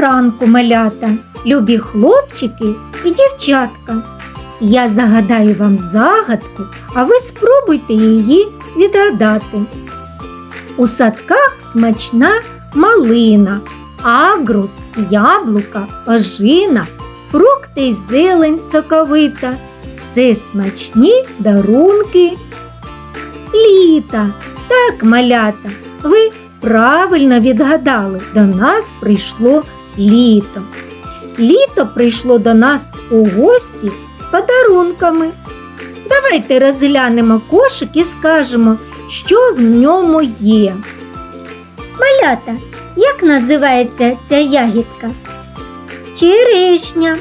ранку, малята, любі хлопчики і дівчатка. Я загадаю вам загадку, а ви спробуйте її відгадати. У садках смачна малина, агрус, яблука, ожина, фрукти й зелень соковита. Це смачні дарунки літа. Так, малята, ви правильно відгадали. До нас прийшло літо. Літо прийшло до нас у гості з подарунками. Давайте розглянемо кошик і скажемо, що в ньому є. Малята, як називається ця ягідка? Черешня.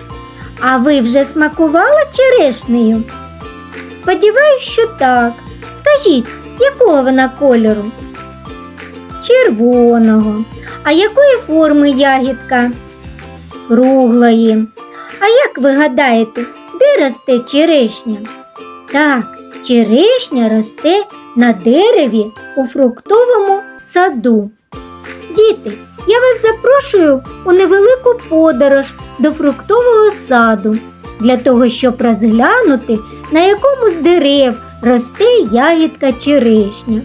А ви вже смакували черешнею? Сподіваюсь, що так. Скажіть, якого вона кольору? Червоного. А якої форми ягідка? Круглої. А як ви гадаєте, де росте черешня? Так, черешня росте на дереві у фруктовому саду. Діти, я вас запрошую у невелику подорож до фруктового саду для того, щоб розглянути, на якому з дерев росте ягідка черешня.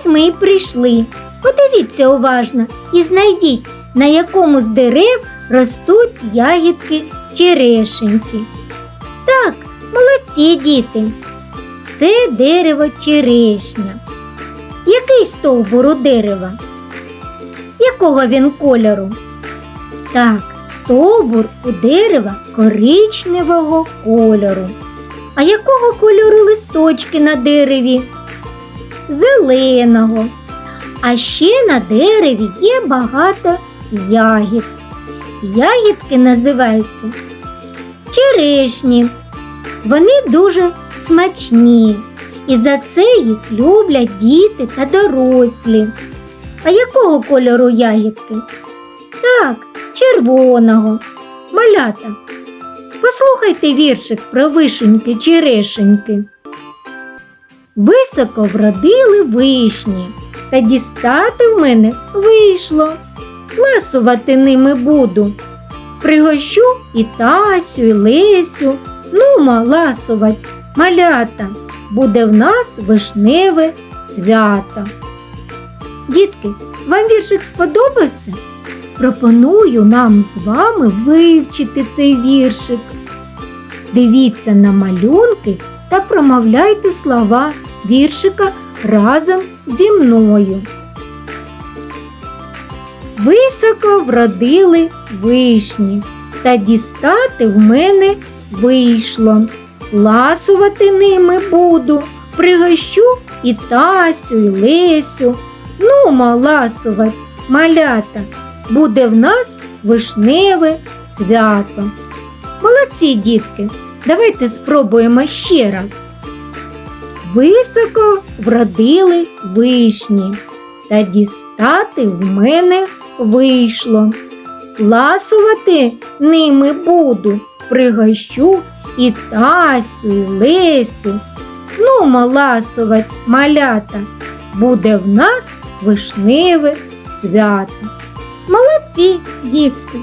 Ось ми і прийшли. Подивіться уважно і знайдіть, на якому з дерев ростуть ягідки черешеньки. Так, молодці діти. Це дерево черешня. Який стовбур у дерева? Якого він кольору? Так, стовбур у дерева коричневого кольору. А якого кольору листочки на дереві? Зеленого. А ще на дереві є багато ягід. Ягідки називаються черешні. Вони дуже смачні, і за це їх люблять діти та дорослі. А якого кольору ягідки? Так, червоного. Малята. Послухайте віршик про вишеньки черешеньки. Високо вродили вишні, та дістати в мене вийшло. Ласувати ними буду. Пригощу і Тасю, і Лесю, нума ласувать, малята, буде в нас вишневе свято. Дітки, вам віршик сподобався? Пропоную нам з вами вивчити цей віршик. Дивіться на малюнки та промовляйте слова віршика разом зі мною. Високо вродили вишні, та дістати в мене вийшло. Ласувати ними буду, пригощу і Тасю, і Лесю. Нума ласувать, малята, буде в нас вишневе свято. Молодці, дітки, давайте спробуємо ще раз. Високо вродили вишні, та дістати в мене вийшло. Ласувати ними буду, пригощу і Тасю, і Лесю. Ну, ласувать, малята, буде в нас вишневе свято. Молодці, дітки.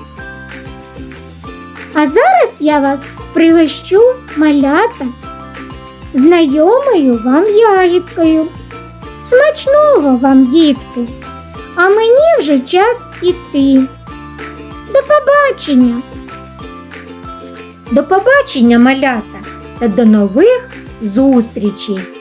А зараз я вас пригощу малята знайомою вам ягідкою. Смачного вам, дітки, а мені вже час іти. До побачення. До побачення, малята, та до нових зустрічей!